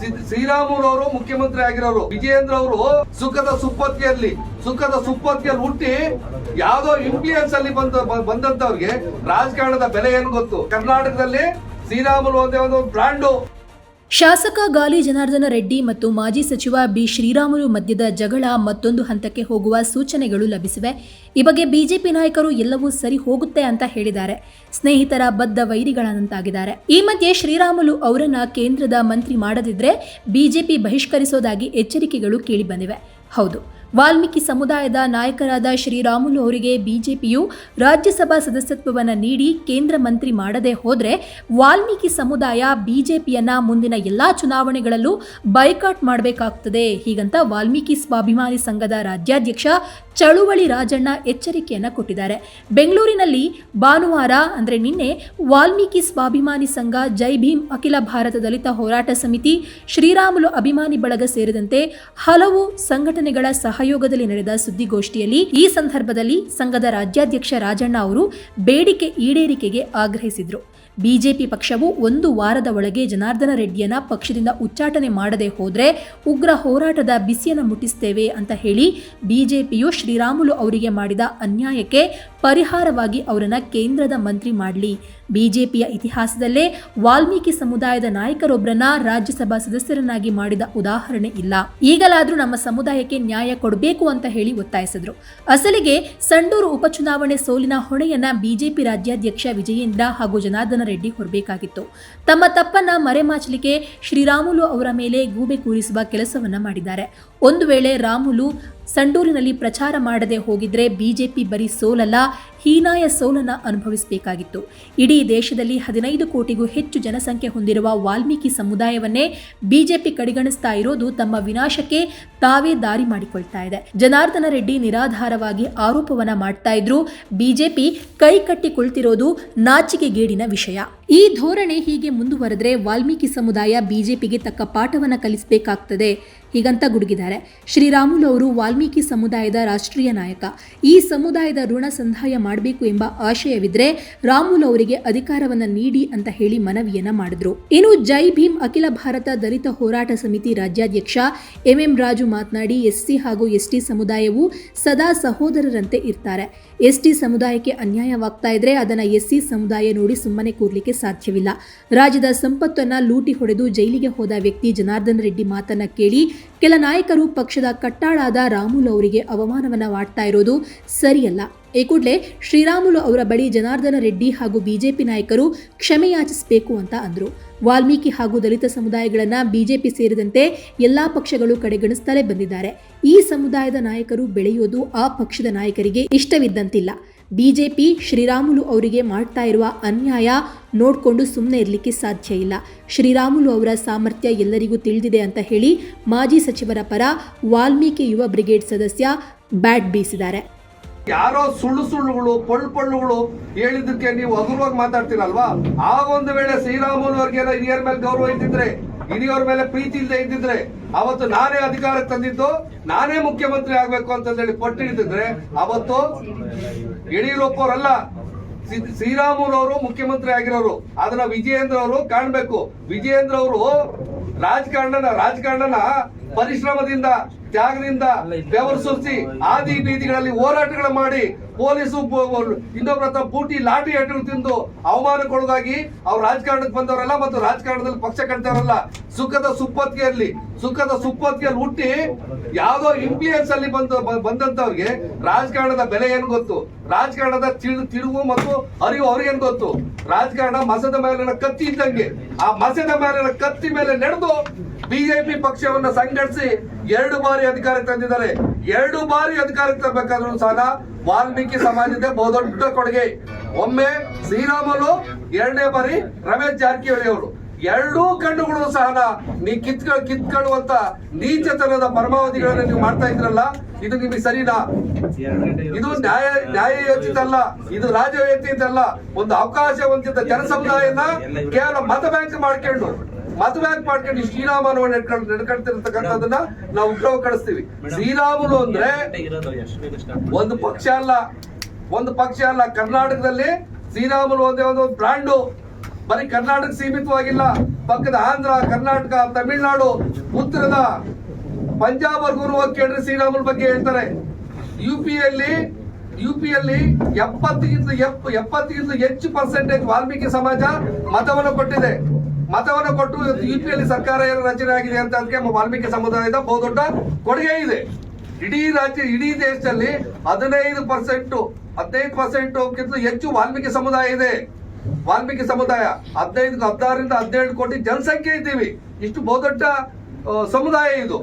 C- Sriramulu ಅವರು ಮುಖ್ಯಮಂತ್ರಿ ಆಗಿರೋರು ವಿಜಯೇಂದ್ರ ಅವರು ಸುಖದ ಸುಪ್ಪತ್ತಿಯಲ್ಲಿ ಸುಖದ ಸುಪ್ಪತ್ತಿಯಲ್ಲಿ ಹುಟ್ಟಿ ಯಾವ್ದೋ ಇನ್ಫ್ಲೂಯೆನ್ಸ್ ಅಲ್ಲಿ ಬಂದ ಬಂದಂತವ್ರಿಗೆ ರಾಜಕಾರಣದ ಬೆಲೆ ಏನು ಗೊತ್ತು? ಕರ್ನಾಟಕದಲ್ಲಿ ಶ್ರೀರಾಮುಲು ಒಂದೇ ಒಂದು ಬ್ರಾಂಡು. ಶಾಸಕ ಗಾಲಿ ಜನಾರ್ದನ ರೆಡ್ಡಿ ಮತ್ತು ಮಾಜಿ ಸಚಿವ ಬಿ ಶ್ರೀರಾಮುಲು ಮಧ್ಯದ ಜಗಳ ಮತ್ತೊಂದು ಹಂತಕ್ಕೆ ಹೋಗುವ ಸೂಚನೆಗಳು ಲಭಿಸಿವೆ. ಈ ಬಗ್ಗೆ ಬಿಜೆಪಿ ನಾಯಕರು ಎಲ್ಲವೂ ಸರಿ ಹೋಗುತ್ತೆ ಅಂತ ಹೇಳಿದ್ದಾರೆ. ಸ್ನೇಹಿತರ ಬದ್ಧ ವೈರಿಗಳಂತಾಗಿದ್ದಾರೆ ಈ ಮಧ್ಯೆ ಶ್ರೀರಾಮುಲು ಅವರನ್ನ ಕೇಂದ್ರದ ಮಂತ್ರಿ ಮಾಡದಿದ್ರೆ ಬಿಜೆಪಿ ಬಹಿಷ್ಕರಿಸೋದಾಗಿ ಎಚ್ಚರಿಕೆಗಳು ಕೇಳಿಬಂದಿವೆ ಹೌದು. ವಾಲ್ಮೀಕಿ ಸಮುದಾಯದ ನಾಯಕರಾದ ಶ್ರೀರಾಮುಲು ಅವರಿಗೆ ಬಿಜೆಪಿಯು ರಾಜ್ಯಸಭಾ ಸದಸ್ಯತ್ವವನ್ನು ನೀಡಿ ಕೇಂದ್ರ ಮಂತ್ರಿ ಮಾಡದೆ ಹೋದರೆ ವಾಲ್ಮೀಕಿ ಸಮುದಾಯ ಬಿಜೆಪಿಯನ್ನ ಮುಂದಿನ ಎಲ್ಲಾ ಚುನಾವಣೆಗಳಲ್ಲೂ ಬೈಕಾಟ್ ಮಾಡಬೇಕಾಗ್ತದೆ. ಹೀಗಂತ ವಾಲ್ಮೀಕಿ ಸ್ವಾಭಿಮಾನಿ ಸಂಘದ ರಾಜ್ಯಾಧ್ಯಕ್ಷ ಚಳುವಳಿ ರಾಜಣ್ಣ ಎಚ್ಚರಿಕೆಯನ್ನು ಕೊಟ್ಟಿದ್ದಾರೆ. ಬೆಂಗಳೂರಿನಲ್ಲಿ ಭಾನುವಾರ, ಅಂದರೆ ನಿನ್ನೆ, ವಾಲ್ಮೀಕಿ ಸ್ವಾಭಿಮಾನಿ ಸಂಘ, ಜೈ ಭೀಮ್, ಅಖಿಲ ಭಾರತ ದಲಿತ ಹೋರಾಟ ಸಮಿತಿ, ಶ್ರೀರಾಮುಲು ಅಭಿಮಾನಿ ಬಳಗ ಸೇರಿದಂತೆ ಹಲವು ಸಂಘಟನೆಗಳ ಸಹಯೋಗದಲ್ಲಿ ನಡೆದ ಸುದ್ದಿಗೋಷ್ಠಿಯಲ್ಲಿ ಈ ಸಂದರ್ಭದಲ್ಲಿ ಸಂಘದ ರಾಜ್ಯಾಧ್ಯಕ್ಷ ರಾಜಣ್ಣ ಅವರು ಬೇಡಿಕೆ ಈಡೇರಿಕೆಗೆ ಆಗ್ರಹಿಸಿದ್ರು. ಬಿಜೆಪಿ ಪಕ್ಷವು ಒಂದು ವಾರದ ಒಳಗೆ ಜನಾರ್ದನ ರೆಡ್ಡಿಯನ್ನ ಪಕ್ಷದಿಂದ ಉಚ್ಚಾಟನೆ ಮಾಡದೆ ಹೋದರೆ ಉಗ್ರ ಹೋರಾಟದ ಬಿಸಿಯನ್ನು ಮುಟ್ಟಿಸ್ತೇವೆ ಅಂತ ಹೇಳಿ ಬಿಜೆಪಿಯು ಶ್ರೀರಾಮುಲು ಅವರಿಗೆ ಮಾಡಿದ ಅನ್ಯಾಯಕ್ಕೆ ಪರಿಹಾರವಾಗಿ ಅವರನ್ನು ಕೇಂದ್ರದ ಮಂತ್ರಿ ಮಾಡಲಿ. ಬಿಜೆಪಿಯ ಇತಿಹಾಸದಲ್ಲೇ ವಾಲ್ಮೀಕಿ ಸಮುದಾಯದ ನಾಯಕರೊಬ್ಬರನ್ನ ರಾಜ್ಯಸಭಾ ಸದಸ್ಯರನ್ನಾಗಿ ಮಾಡಿದ ಉದಾಹರಣೆ ಇಲ್ಲ. ಈಗಲಾದರೂ ನಮ್ಮ ಸಮುದಾಯಕ್ಕೆ ನ್ಯಾಯ ಕೊಡಬೇಕು ಅಂತ ಹೇಳಿ ಒತ್ತಾಯಿಸಿದ್ರು. ಅಸಲಿಗೆ ಸಂಡೂರು ಉಪಚುನಾವಣೆ ಸೋಲಿನ ಹೊಣೆಯನ್ನ ಬಿಜೆಪಿ ರಾಜ್ಯಾಧ್ಯಕ್ಷ ವಿಜಯೇಂದ್ರ ಹಾಗೂ ಜನಾರ್ದನ ರೆಡ್ಡಿ ಹೊರಬೇಕಾಗಿತ್ತು. ತಮ್ಮ ತಪ್ಪನ್ನ ಮರೆಮಾಚಲಿಕ್ಕೆ ಶ್ರೀರಾಮುಲು ಅವರ ಮೇಲೆ ಗೂಬೆ ಕೂರಿಸುವ ಕೆಲಸವನ್ನ ಮಾಡಿದ್ದಾರೆ. ಒಂದು ವೇಳೆ ರಾಮುಲು ಸಂಡೂರಿನಲ್ಲಿ ಪ್ರಚಾರ ಮಾಡದೆ ಹೋಗಿದ್ರೆ ಬಿಜೆಪಿ ಬರೀ ಸೋಲಲ್ಲ, ಹೀನಾಯ ಸೋಲನ್ನ ಅನುಭವಿಸಬೇಕಾಗಿತ್ತು. ಇಡೀ ದೇಶದಲ್ಲಿ ಹದಿನೈದು ಕೋಟಿಗೂ ಹೆಚ್ಚು ಜನಸಂಖ್ಯೆ ಹೊಂದಿರುವ ವಾಲ್ಮೀಕಿ ಸಮುದಾಯವನ್ನೇ ಬಿಜೆಪಿ ಕಡೆಗಣಿಸ್ತಾ ಇರೋದು ತಮ್ಮ ವಿನಾಶಕ್ಕೆ ತಾವೇ ದಾರಿ ಮಾಡಿಕೊಳ್ತಾ ಇದೆ. ಜನಾರ್ದನ ರೆಡ್ಡಿ ನಿರಾಧಾರವಾಗಿ ಆರೋಪವನ್ನ ಮಾಡ್ತಾ ಇದ್ರು, ಬಿಜೆಪಿ ಕೈ ಕಟ್ಟಿಕೊಳ್ತಿರೋದು ನಾಚಿಕೆಗೇಡಿನ ವಿಷಯ. ಈ ಧೋರಣೆ ಹೀಗೆ ಮುಂದುವರೆದ್ರೆ ವಾಲ್ಮೀಕಿ ಸಮುದಾಯ ಬಿಜೆಪಿಗೆ ತಕ್ಕ ಪಾಠವನ್ನ ಕಲಿಸಬೇಕಾಗ್ತದೆ. ಹೀಗಂತ ಗುಡುಗಿದ್ದಾರೆ. ಶ್ರೀರಾಮುಲು ಅವರು ವಾಲ್ಮೀಕಿ ಸಮುದಾಯದ ರಾಷ್ಟ್ರೀಯ ನಾಯಕ. ಈ ಸಮುದಾಯದ ಋಣ ಸಂದಾಯ ಮಾಡಬೇಕು ಎಂಬ ಆಶಯವಿದ್ರೆ ರಾಮುಲು ಅವರಿಗೆ ಅಧಿಕಾರವನ್ನು ನೀಡಿ ಅಂತ ಹೇಳಿ ಮನವಿಯನ್ನ ಮಾಡಿದ್ರು. ಇನ್ನು ಜೈ ಭೀಮ್, ಅಖಿಲ ಭಾರತ ದಲಿತ ಹೋರಾಟ ಸಮಿತಿ ರಾಜ್ಯಾಧ್ಯಕ್ಷ ಎಂಎಂ ರಾಜು ಮಾತನಾಡಿ ಎಸ್ಸಿ ಹಾಗೂ ಎಸ್ಟಿ ಸಮುದಾಯವು ಸದಾ ಸಹೋದರರಂತೆ ಇರ್ತಾರೆ. ಎಸ್ಟಿ ಸಮುದಾಯಕ್ಕೆ ಅನ್ಯಾಯವಾಗ್ತಾ ಇದ್ರೆ ಅದನ್ನ ಎಸ್ಸಿ ಸಮುದಾಯ ನೋಡಿ ಸುಮ್ಮನೆ ಕೂರ್ಲಿಕ್ಕೆ ಸಾಧ್ಯವಿಲ್ಲ. ರಾಜ್ಯದ ಸಂಪತ್ತನ್ನ ಲೂಟಿ ಹೊಡೆದು ಜೈಲಿಗೆ ಹೋದ ವ್ಯಕ್ತಿ ಜನಾರ್ದನ ರೆಡ್ಡಿ ಮಾತನ್ನ ಕೇಳಿ ಕೆಲ ನಾಯಕರು ಪಕ್ಷದ ಕಟ್ಟಾಳಾದ ರಾಮುಲು ಅವರಿಗೆ ಅವಮಾನವನ್ನ ಮಾಡ್ತಾ ಇರೋದು ಸರಿಯಲ್ಲ. ಈ ಕೂಡಲೇ ಶ್ರೀರಾಮುಲು ಅವರ ಬಳಿ ಜನಾರ್ದನ ರೆಡ್ಡಿ ಹಾಗೂ ಬಿಜೆಪಿ ನಾಯಕರು ಕ್ಷಮೆಯಾಚಿಸಬೇಕು ಅಂತ ಅಂದರು. ವಾಲ್ಮೀಕಿ ಹಾಗೂ ದಲಿತ ಸಮುದಾಯಗಳನ್ನ ಬಿಜೆಪಿ ಸೇರಿದಂತೆ ಎಲ್ಲಾ ಪಕ್ಷಗಳು ಕಡೆಗಣಿಸುತ್ತಲೇ ಬಂದಿದ್ದಾರೆ. ಈ ಸಮುದಾಯದ ನಾಯಕರು ಬೆಳೆಯೋದು ಆ ಪಕ್ಷದ ನಾಯಕರಿಗೆ ಇಷ್ಟವಿದ್ದಂತಿಲ್ಲ. ಬಿಜೆಪಿ ಶ್ರೀರಾಮುಲು ಅವರಿಗೆ ಮಾಡ್ತಾ ಇರುವ ಅನ್ಯಾಯ ನೋಡಿಕೊಂಡು ಸುಮ್ಮನೆ ಇರಲಿಕ್ಕೆ ಸಾಧ್ಯ ಇಲ್ಲ. ಶ್ರೀರಾಮುಲು ಅವರ ಸಾಮರ್ಥ್ಯ ಎಲ್ಲರಿಗೂ ತಿಳಿದಿದೆ ಅಂತ ಹೇಳಿ ಮಾಜಿ ಸಚಿವರ ಪರ ವಾಲ್ಮೀಕಿ ಯುವ ಬ್ರಿಗೇಡ್ ಸದಸ್ಯ ಬ್ಯಾಟ್ ಬೀಸಿದ್ದಾರೆ. ಯಾರೋ ಸುಳ್ಳು ಸುಳ್ಳುಗಳು, ಪೊಳ್ಳು ಪೊಳ್ಳುಗಳು ಹೇಳಿದ್ದಕ್ಕೆ ನೀವು ಹಗುರವಾಗಿ ಮಾತಾಡ್ತೀರಲ್ವಾ? ಆ ಒಂದು ವೇಳೆ ಶ್ರೀರಾಮುಲು ಅವ್ರಿಗೆ ಹಿರಿಯರ ಮೇಲೆ ಗೌರವ ಇದ್ದಿದ್ರೆ ಹಿರಿಯರ ಮೇಲೆ ಪ್ರೀತಿ ಇಲ್ಲದೆ ಇದ್ದಿದ್ರೆ ಅವತ್ತು ನಾನೇ ಅಧಿಕಾರಕ್ಕೆ ತಂದಿದ್ದು, ನಾನೇ ಮುಖ್ಯಮಂತ್ರಿ ಆಗ್ಬೇಕು ಅಂತ ಹೇಳಿ ಪಟ್ಟು ಹಿಡಿದಿದ್ರೆ ಅವತ್ತು ಶ್ರೀರಾಮುಲು ಅವರು ಮುಖ್ಯಮಂತ್ರಿ ಆಗಿರೋರು. ಅದನ್ನ ವಿಜಯೇಂದ್ರ ಅವರು ಕಾಣ್ಬೇಕು. ವಿಜಯೇಂದ್ರ ಅವರು ರಾಜಕಾರಣನ ರಾಜಕಾರಣನ ಪರಿಶ್ರಮದಿಂದ, ತ್ಯಾಗದಿಂದ ಬೆವರು ಸುರಿಸಿ ಆದಿ ಬೀದಿಗಳಲ್ಲಿ ಹೋರಾಟಗಳು ಮಾಡಿ ಪೊಲೀಸು ಇನ್ನೊಬ್ಬರ ಹತ್ರ ಬೂಟಿ ಲಾಠಿ ಹಟ್ಟಿರು ತಿಂದು ಅವಮಾನಕ್ಕೊಳಗಾಗಿ ಅವ್ರು ರಾಜಕಾರಣಕ್ಕೆ ಬಂದವರಲ್ಲ ಮತ್ತು ರಾಜಕಾರಣದಲ್ಲಿ ಪಕ್ಷ ಕಟ್ತಾರಲ್ಲ. ಸುಖದ ಸುಪ್ಪತ್ತಿಗೆಯಲ್ಲಿ ಸುಖದ ಸುಪ್ಪತ್ತಿಗೆಯಲ್ಲಿ ಹುಟ್ಟಿ ಯಾವುದೋ ಇನ್ಫ್ಲೂಯೆನ್ಸ್ ಅಲ್ಲಿ ಬಂದ ಬಂದಂತವ್ರಿಗೆ ರಾಜಕಾರಣದ ಬೆಲೆ ಏನು ಗೊತ್ತು? ರಾಜಕಾರಣದ ತಿಳು, ತಿಳುವು ಮತ್ತು ಅರಿವು ಅವ್ರಿಗೇನ್ ಗೊತ್ತು? ರಾಜಕಾರಣ ಮಸದ ಮೇಲಿನ ಕತ್ತಿ ಇದ್ದಂಗೆ. ಆ ಮಸದ ಮೇಲಿನ ಕತ್ತಿ ಮೇಲೆ ನಡೆದು ಬಿಜೆಪಿ ಪಕ್ಷವನ್ನ ಸಂಘಟಿಸಿ ಎರಡು ಬಾರಿ ಅಧಿಕಾರಕ್ಕೆ ತಂದಿದ್ದಾರೆ. ಎರಡು ಬಾರಿ ಅಧಿಕಾರಕ್ಕೆ ತರಬೇಕಾದ್ರೂ ಸಹ ವಾಲ್ಮೀಕಿ ಸಮಾಜದ ಬಹುದೊಡ್ಡ ಕೊಡುಗೆ. ಒಮ್ಮೆ ಶ್ರೀರಾಮಲು, ಎರಡನೇ ಬಾರಿ ರಮೇಶ್ ಜಾರಕಿಹೊಳಿ ಅವರು. ಎರಡೂ ಕಣ್ಣುಗಳು ಸಹ ನೀ ಕಿತ್ಕ, ಕಿತ್ಕೊಳ್ಳುವಂತ ನೀಚತನದ ಪರಮಾವಧಿಗಳನ್ನ ನೀವು ಮಾಡ್ತಾ ಇದ್ರಲ್ಲ ಇದು ನಿಮಗೆ ಸರಿನಾ? ಇದು ನ್ಯಾಯ ನ್ಯಾಯಯೋಚಿತ ಅಲ್ಲ ಇದು ರಾಜಯೋಚಿತ ಅಲ್ಲ ಒಂದು ಅವಕಾಶ ಹೊಂದಿದ್ದ ಜನಸಮುದಾಯನ ಕೇವಲ ಮತ ಬ್ಯಾಂಕ್ ಮಾಡ್ಕೊಂಡು ಮತ ಬ್ಯಾಂಕ್ ಮಾಡ್ಕೊಂಡು ಶ್ರೀರಾಮನ ನಡ್ಕೊಂಡು ನಡ್ಕೊಳ್ತಿರ್ತಕ್ಕಂಥದ್ದನ್ನ ನಾವು ಉಗ್ರವ ಕಳಿಸ್ತೀವಿ. ಶ್ರೀರಾಮುಲು ಅಂದ್ರೆ ಒಂದು ಪಕ್ಷ ಅಲ್ಲ. ಒಂದು ಪಕ್ಷ ಅಲ್ಲ. ಕರ್ನಾಟಕದಲ್ಲಿ ಶ್ರೀರಾಮುಲು ಒಂದೇ ಒಂದು ಬ್ರಾಂಡು. ಬರೀ ಕರ್ನಾಟಕ ಸೀಮಿತವಾಗಿಲ್ಲ. ಪಕ್ಕದ ಆಂಧ್ರ ಕರ್ನಾಟಕ ತಮಿಳುನಾಡು ಉತ್ತರದ ಪಂಜಾಬ್ ವರ್ಗೂ ಕೇಳ್ರಿ ಶ್ರೀರಾಮುಲ್ ಬಗ್ಗೆ ಹೇಳ್ತಾರೆ. ಯು ಪಿಯಲ್ಲಿ ಯು ಪಿಯಲ್ಲಿ ಎಪ್ಪತ್ತಿಗಿಂತ ಎಪ್ಪತ್ತಿಗಿಂತ ಹೆಚ್ಚು ಪರ್ಸೆಂಟೇಜ್ ವಾಲ್ಮೀಕಿ ಸಮಾಜ ಮತವನ್ನು ಕೊಟ್ಟಿದೆ. ಮತವನ್ನು ಕೊಟ್ಟು ಯು ಪಿಯಲ್ಲಿ ಸರ್ಕಾರ ಏನು ರಚನೆ ಆಗಿದೆ ಅಂತ ಅದಕ್ಕೆ ವಾಲ್ಮೀಕಿ ಸಮುದಾಯದ ಬಹುದೊಡ್ಡ ಕೊಡುಗೆ ಇದೆ. ಇಡೀ ರಾಜ್ಯ, ಇಡೀ ದೇಶದಲ್ಲಿ ಹದಿನೈದು ಪರ್ಸೆಂಟ್ ಹದಿನೈದು ಪರ್ಸೆಂಟ್ ಹೆಚ್ಚು ವಾಲ್ಮೀಕಿ ಸಮುದಾಯ ಇದೆ. ವಾಲ್ಮೀಕಿ ಸಮುದಾಯ, ಹದಿನೈದು, ಹದಿನಾರರಿಂದ ಹದಿನೇಳು ಕೋಟಿ ಜನಸಂಖ್ಯೆ ಇದ್ದೀವಿ. ಇಷ್ಟು ಬಹುದೊಡ್ಡ ಸಮುದಾಯ ಇದು.